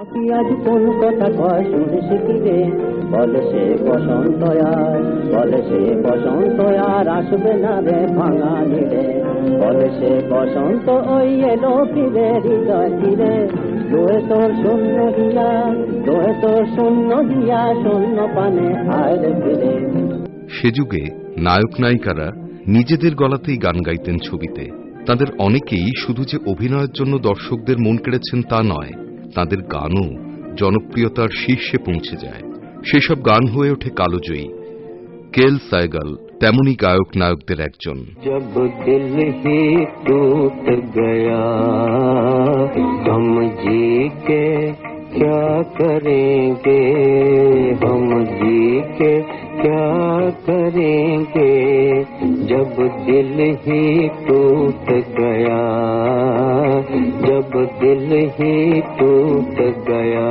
আজ কোন কথা কয় বলে সে বসন্ত আর, বলে সে বসন্ত আর আসবে না রে ভাঙা রে বলে সে বসন্ত ওই এলো ফিরে হৃদয় ফিরে লোয়ে তোর শূন্য দিয়া লোয়ে তোর শূন্য দিয়া শূন্য পানে ফিরে। সে যুগে নায়ক নায়িকারা নিজেদের গলাতেই গান গাইতেন ছবিতে। তাদের অনেকেই শুধু যে অভিনয়ের জন্য দর্শকদের মন কেড়েছেন তা নয় তাদের গানও জনপ্রিয়তার শীর্ষে পৌঁছে যায় সেসব গান হয়ে ওঠে কালোজয়ী কেল সাইগাল তেমনই গায়ক নায়কদের একজন जब दिल ही टूट गया हम जी के क्या करेंगे हम जी के क्या करेंगे जब दिल ही टूट गया जब दिल ही टूट गया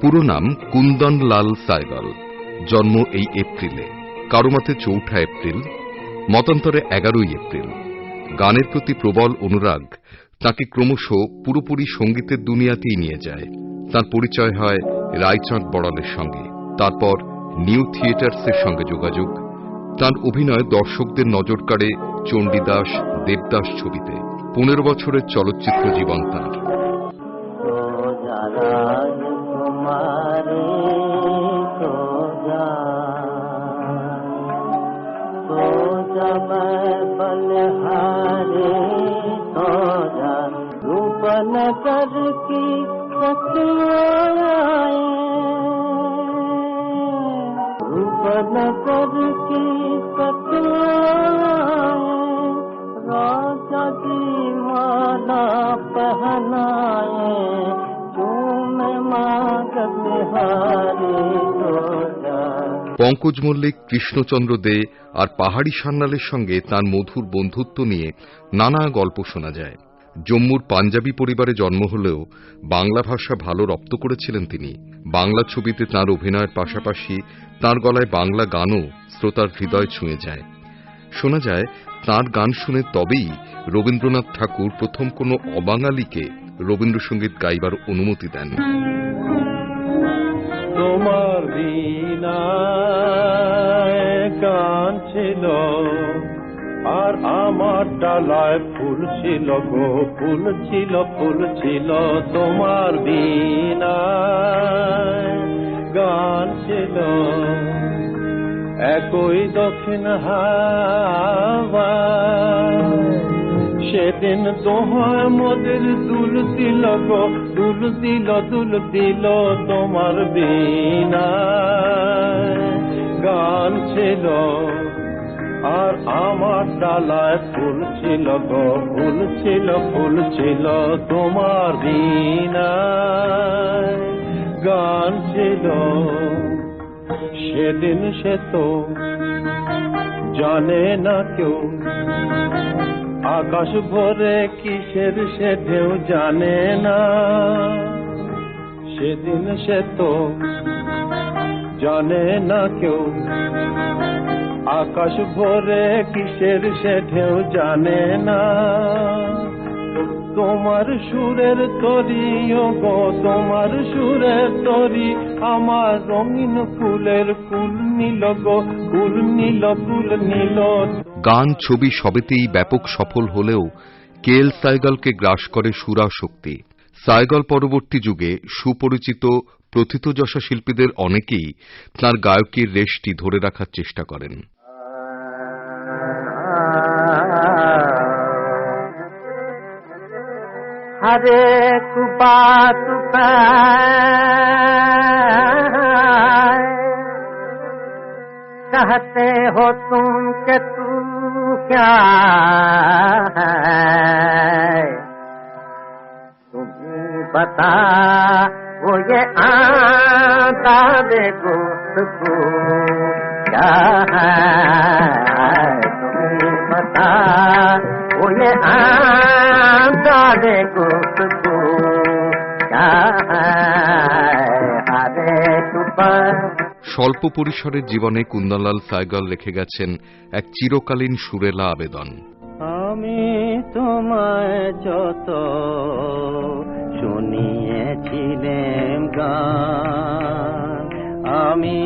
পুরো নাম কুন্দন লাল সাইগল জন্ম এই এপ্রিলে কারো মতে চৌঠা এপ্রিল মতান্তরে এগারোই এপ্রিল গানের প্রতি প্রবল অনুরাগ তাকে ক্রমশ পুরোপুরি সঙ্গীতের দুনিয়াতেই নিয়ে যায় তার পরিচয় হয় রায়চাঁদ বড়ালের সঙ্গে তারপর নিউ থিয়েটার্সের সঙ্গে যোগাযোগ তার অভিনয় দর্শকদের নজর কাড়ে চণ্ডীদাস দেবদাস ছবিতে পনেরো বছরের চলচ্চিত্র জীবন তাঁর तो जा राजकुमारी तो जा तो जा मैं बलहारी तो जा रूप नगर की सखियाए रूप नगर की পঙ্কজ মল্লিক, কৃষ্ণচন্দ্র দে আর পাহাড়ি সান্যালের সঙ্গে তার মধুর বন্ধুত্ব নিয়ে নানা গল্প শোনা যায়। জম্মুর পাঞ্জাবি পরিবারে জন্ম হলেও বাংলা ভাষা ভালো রপ্ত করেছিলেন তিনি। বাংলা ছবিতে তার অভিনয়ের পাশাপাশি তার গলায় বাংলা গানও শ্রোতার হৃদয় ছুঁয়ে যায়। শোনা যায়, তার গান শুনে তবেই রবীন্দ্রনাথ ঠাকুর প্রথম কোনো অবাঙালিকে রবীন্দ্রসঙ্গীত গাইবার অনুমতি দেন। তোমার গান ছিল, আর আমার ডালায় ফুল ছিল গো, ফুল ছিল ফুল ছিল তোমার বিনায়। গান ছিল, একই দক্ষিণ হাওয়া সেদিন তোমার মোদের দুল দিল গো, দুল দিল দুল দিল তোমার বিনা গান ছিল, আর আমার ডালায় ফুল ছিল গো, ফুল ছিল ফুল ছিল তোমার বিনা গান ছিল, সেদিন সে তো জানে না কেউ। আকাশ ভরে কিসের সে ঢেউ জানে না। সেদিন সে তো জানে না কেউ। আকাশ ভরে কিসের সে ঢেউ জানে না। তোমার সুরের তরি গো, তোমার সুরের তরি, আমার রঙিন ফুলের ফুল নীল গো, ফুল নীল ফুল নীল। গান, ছবি সবেতেই ব্যাপক সফল হলেও কেএল সাইগলকে গ্রাস করে সুরা শক্তি সাইগল পরবর্তী যুগে সুপরিচিত প্রথিতযশা শিল্পীদের অনেকেই তাঁর গায়কের রেশটি ধরে রাখার চেষ্টা করেন हर एक बात पे कहते हो तुम के तू क्या है तुम्हें बता वो ये आदाब गुफ्तगू क्या है तुम्हें बता वो ये आदाब गुफ्तगू क्या है हर एक पर স্বল্প পরিসরের জীবনে কুন্দনলাল সাইগল রেখে গেছেন এক চিরকালীন সুরেলা আবেদন আমি তোমায় যত গেয়েছিলেম গান। আমি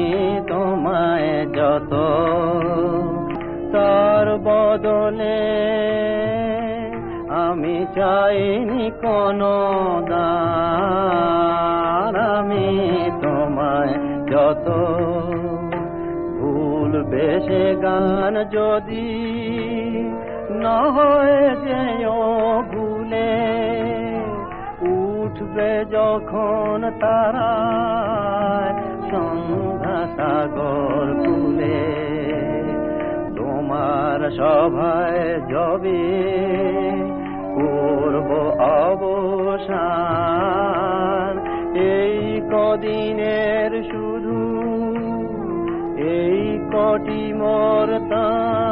তোমায় যত তার বদলে আমি চাইনি কোনো দান। আমি তোমায় যত ভুল বেশে গান যদি না হয় উঠবে যখন তারা সন্ধ্যা সাগর কুলে তোমার সভায় জবে করব অবসান। এই কদিনের শুধু এই কটি মোর তান